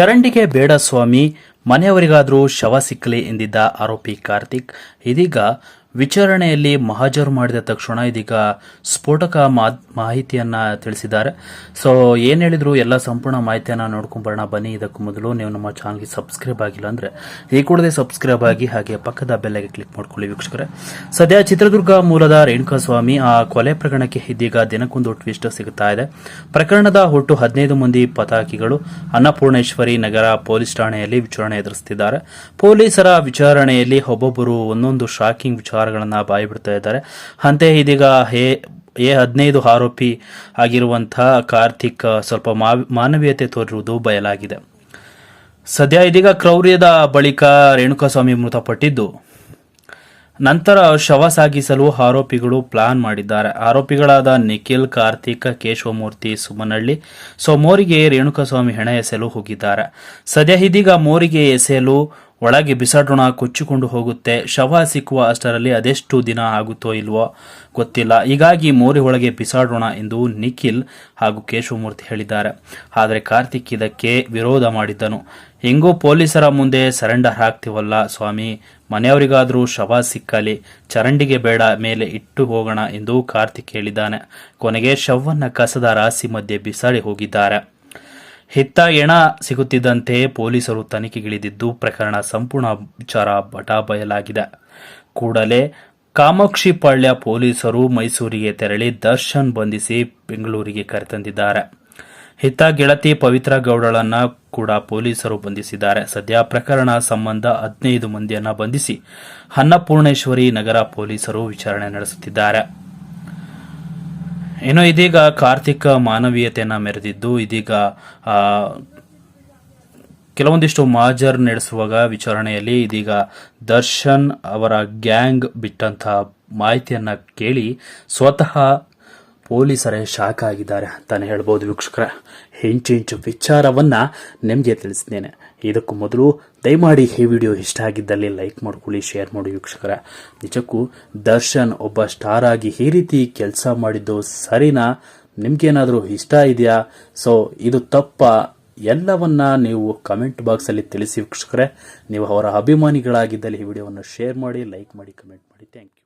ಚರಂಡಿಗೆ ಬೇಡ ಸ್ವಾಮಿ ಮನೆಯವರಿಗಾದರೂ ಶವ ಸಿಕ್ಕಲಿ ಎಂದಿದ್ದ ಆರೋಪಿ ಕಾರ್ತಿಕ್ ಇದೀಗ ವಿಚಾರಣೆಯಲ್ಲಿ ಮಹಾಜರು ಮಾಡಿದ ತಕ್ಷಣ ಇದೀಗ ಸ್ಫೋಟಕ ಮಾಹಿತಿಯನ್ನ ತಿಳಿಸಿದ್ದಾರೆ. ಸೊ ಏನ್ ಹೇಳಿದ್ರು ಎಲ್ಲ ಸಂಪೂರ್ಣ ಮಾಹಿತಿಯನ್ನ ನೋಡ್ಕೊಂಬರೋಣ ಬನ್ನಿ, ಇದಕ್ಕೂ ಮೊದಲು ನೀವು ನಮ್ಮ ಚಾನಲ್ಗೆ ಸಬ್ಸ್ಕ್ರೈಬ್ ಆಗಿಲ್ಲ ಅಂದ್ರೆ ಈ ಕೂಡದೆ ಸಬ್ಸ್ಕ್ರೈಬ್ ಆಗಿ ಹಾಗೆ ಪಕ್ಕದ ಬೆಲ್ಲಗೆ ಕ್ಲಿಕ್ ಮಾಡ್ಕೊಳ್ಳಿ ವೀಕ್ಷಕರ. ಸದ್ಯ ಚಿತ್ರದುರ್ಗ ಮೂಲದ ರೇಣುಕಾಸ್ವಾಮಿ ಆ ಕೊಲೆ ಪ್ರಕರಣಕ್ಕೆ ಇದೀಗ ದಿನಕ್ಕೊಂದು ಟ್ವಿಸ್ಟ್ ಸಿಗುತ್ತಾ ಇದೆ. ಪ್ರಕರಣದ ಒಟ್ಟು ಹದಿನೈದು ಮಂದಿ ಪತಾಕಿಗಳು ಅನ್ನಪೂರ್ಣೇಶ್ವರಿ ನಗರ ಪೊಲೀಸ್ ಠಾಣೆಯಲ್ಲಿ ವಿಚಾರಣೆ ಎದುರಿಸುತ್ತಿದ್ದಾರೆ ಪೊಲೀಸರ ವಿಚಾರಣೆಯಲ್ಲಿ ಒಬ್ಬೊಬ್ಬರು ಒಂದೊಂದು ಶಾಕಿಂಗ್ ವಿಚಾರಗಳನ್ನ ಬಾಯಿಬಿಡ್ತಾ ಇದ್ದಾರೆ. ಅಂತೆ ಇದೀಗ ಹೇ ಎ ಹದಿನೈದು ಆರೋಪಿ ಆಗಿರುವಂತಹ ಕಾರ್ತಿಕ್ ಸ್ವಲ್ಪ ಮಾನವೀಯತೆ ತೋರಿರುವುದು ಬಯಲಾಗಿದೆ. ಸದ್ಯ ಇದೀಗ ಕ್ರೌರ್ಯದ ಬಳಿಕ ರೇಣುಕಾಸ್ವಾಮಿ ಮೃತಪಟ್ಟಿದ್ದು, ನಂತರ ಶವ ಸಾಗಿಸಲು ಆರೋಪಿಗಳು ಪ್ಲಾನ್ ಮಾಡಿದ್ದಾರೆ. ಆರೋಪಿಗಳಾದ ನಿಖಿಲ್, ಕಾರ್ತಿಕ್, ಕೇಶವಮೂರ್ತಿ ಸುಮನಹಳ್ಳಿ ಸೊ ಮೋರಿಗೆ ರೇಣುಕಾಸ್ವಾಮಿ ಹೆಣ ಎಸೆಯಲು ಹೋಗಿದ್ದಾರೆ. ಸದ್ಯ ಇದೀಗ ಮೋರಿಗೆ ಎಸೆಯಲು ಒಳಗೆ ಬಿಸಾಡೋಣ, ಕೊಚ್ಚಿಕೊಂಡು ಹೋಗುತ್ತೆ. ಶವ ಸಿಕ್ಕುವ ಅಷ್ಟರಲ್ಲಿ ಅದೆಷ್ಟು ದಿನ ಆಗುತ್ತೋ ಇಲ್ವೋ ಗೊತ್ತಿಲ್ಲ. ಹೀಗಾಗಿ ಮೋರಿ ಒಳಗೆ ಬಿಸಾಡೋಣ ಎಂದು ನಿಖಿಲ್ ಹಾಗೂ ಕೇಶವಮೂರ್ತಿ ಹೇಳಿದ್ದಾರೆ. ಆದರೆ ಕಾರ್ತಿಕ್ ಇದಕ್ಕೆ ವಿರೋಧ ಮಾಡಿದ್ದನು. ಹೆಂಗೂ ಪೊಲೀಸರ ಮುಂದೆ ಸರೆಂಡರ್ ಆಗ್ತೀವಲ್ಲ ಸ್ವಾಮಿ. ಮನೆಯವರಿಗಾದರೂ ಶವ ಸಿಕ್ಕಲಿ. ಚರಂಡಿಗೆ ಬೇಡ, ಮೇಲೆ ಇಟ್ಟು ಹೋಗೋಣ ಎಂದು ಕಾರ್ತಿಕ್ ಹೇಳಿದ್ದಾನೆ. ಕೊನೆಗೆ ಶವನ್ನ ಕಸದ ರಾಶಿ ಮಧ್ಯೆ ಬಿಸಾಡಿ ಹೋಗಿದ್ದಾರೆ. ಹಿತ್ತ ಎಣ ಸಿಗುತ್ತಿದ್ದಂತೆ ಪೊಲೀಸರು ತನಿಖೆಗಿಳಿದಿದ್ದು, ಪ್ರಕರಣ ಸಂಪೂರ್ಣ ವಿಚಾರ ಬಟಾಬಯಲಾಗಿದೆ. ಕೂಡಲೇ ಕಾಮಾಕ್ಷಿಪಾಳ್ಯ ಪೊಲೀಸರು ಮೈಸೂರಿಗೆ ತೆರಳಿ ದರ್ಶನ್ ಬಂಧಿಸಿ ಬೆಂಗಳೂರಿಗೆ ಕರೆತಂದಿದ್ದಾರೆ. ಹಿತ್ತ ಗೆಳತಿ ಪವಿತ್ರ ಗೌಡಳನ್ನ ಕೂಡ ಪೊಲೀಸರು ಬಂಧಿಸಿದ್ದಾರೆ. ಸದ್ಯ ಪ್ರಕರಣ ಸಂಬಂಧ ಹದಿನೈದು ಮಂದಿಯನ್ನ ಬಂಧಿಸಿ, ಅನ್ನಪೂರ್ಣೇಶ್ವರಿ ನಗರ ಪೊಲೀಸರು ವಿಚಾರಣೆ ನಡೆಸುತ್ತಿದ್ದಾರೆ. ಇನ್ನು ಇದೀಗ ಕಾರ್ತಿಕ ಮಾನವೀಯತೆಯನ್ನು ಮೆರೆದಿದ್ದು ಇದೀಗ ಕೆಲವೊಂದಿಷ್ಟು ಮಾಜರ್ ನಡೆಸುವಾಗ ವಿಚಾರಣೆಯಲ್ಲಿ ಇದೀಗ ದರ್ಶನ್ ಅವರ ಗ್ಯಾಂಗ್ ಬಿಟ್ಟಂತಹ ಮಾಹಿತಿಯನ್ನು ಕೇಳಿ ಸ್ವತಃ ಪೊಲೀಸರೇ ಶಾಕ್ ಆಗಿದ್ದಾರೆ ಅಂತಲೇ ಹೇಳ್ಬೋದು ವೀಕ್ಷಕರ. ಇಂಚು ವಿಚಾರವನ್ನು ನಿಮಗೆ ತಿಳಿಸಿದ್ದೇನೆ ಇದಕ್ಕೂ ಮೊದಲು ದಯಮಾಡಿ ಈ ವಿಡಿಯೋ ಇಷ್ಟ ಆಗಿದ್ದಲ್ಲಿ ಲೈಕ್ ಮಾಡ್ಕೊಳ್ಳಿ, ಶೇರ್ ಮಾಡಿ ವೀಕ್ಷಕರ. ನಿಜಕ್ಕೂ ದರ್ಶನ್ ಒಬ್ಬ ಸ್ಟಾರ್ ಆಗಿ ಈ ರೀತಿ ಕೆಲಸ ಮಾಡಿದ್ದು ಸರಿನಾ? ನಿಮ್ಗೇನಾದರೂ ಇಷ್ಟ ಇದೆಯಾ? ಸೊ ಇದು ತಪ್ಪ. ಎಲ್ಲವನ್ನ ನೀವು ಕಮೆಂಟ್ ಬಾಕ್ಸಲ್ಲಿ ತಿಳಿಸಿ ವೀಕ್ಷಕರೇ. ನೀವು ಅವರ ಅಭಿಮಾನಿಗಳಾಗಿದ್ದಲ್ಲಿ ಈ ವಿಡಿಯೋವನ್ನು ಶೇರ್ ಮಾಡಿ, ಲೈಕ್ ಮಾಡಿ ಕಮೆಂಟ್ ಮಾಡಿ. Thank you